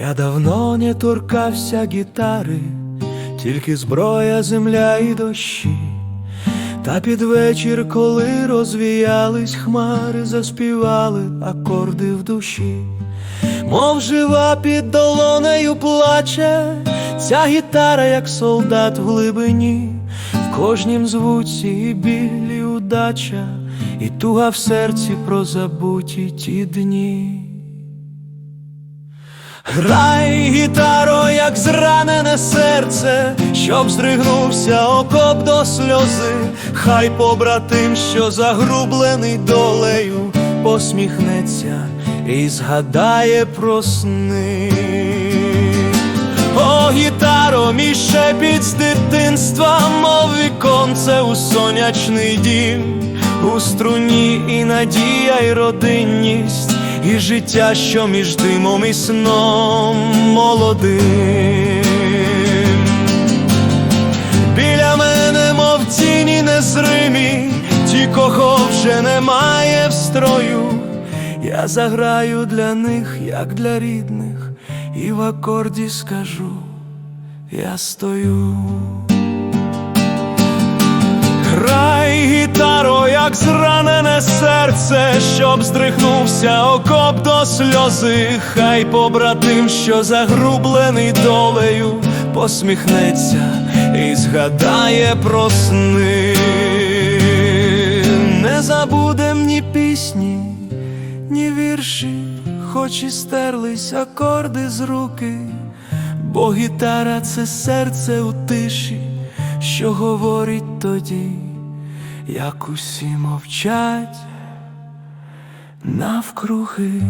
Я давно не торкався гітари, тільки зброя, земля і дощі. Та під вечір, коли розвіялись хмари, заспівали акорди в душі, мов жива під долонею плаче, ця гітара, як солдат в глибині, в кожнім звуці і біль, і удача, і туга в серці про забуті ті дні. Грай гітаро, як зранене серце, щоб здригнувся окоп до сльози, хай побратим, що загрублений долею, посміхнеться і згадає про сни. О, гітаро, мій шепіт з дитинства, мов віконце у сонячний дім, у струні і надія, і родинність, і життя, що між димом і сном молодим. Біля мене, мов тіні незримі, ті, кого вже немає в строю. Я заграю для них, як для рідних, і в акорді скажу, я стою. Серце, щоб здригнувся окоп до сльози, хай побратим, що загрублений долею, посміхнеться і згадає про сни. Не забудем ні пісні, ні вірші, хоч і стерлись акорди з руки, бо гітара це серце у тиші, що говорить тоді, як усі мовчать навкруги.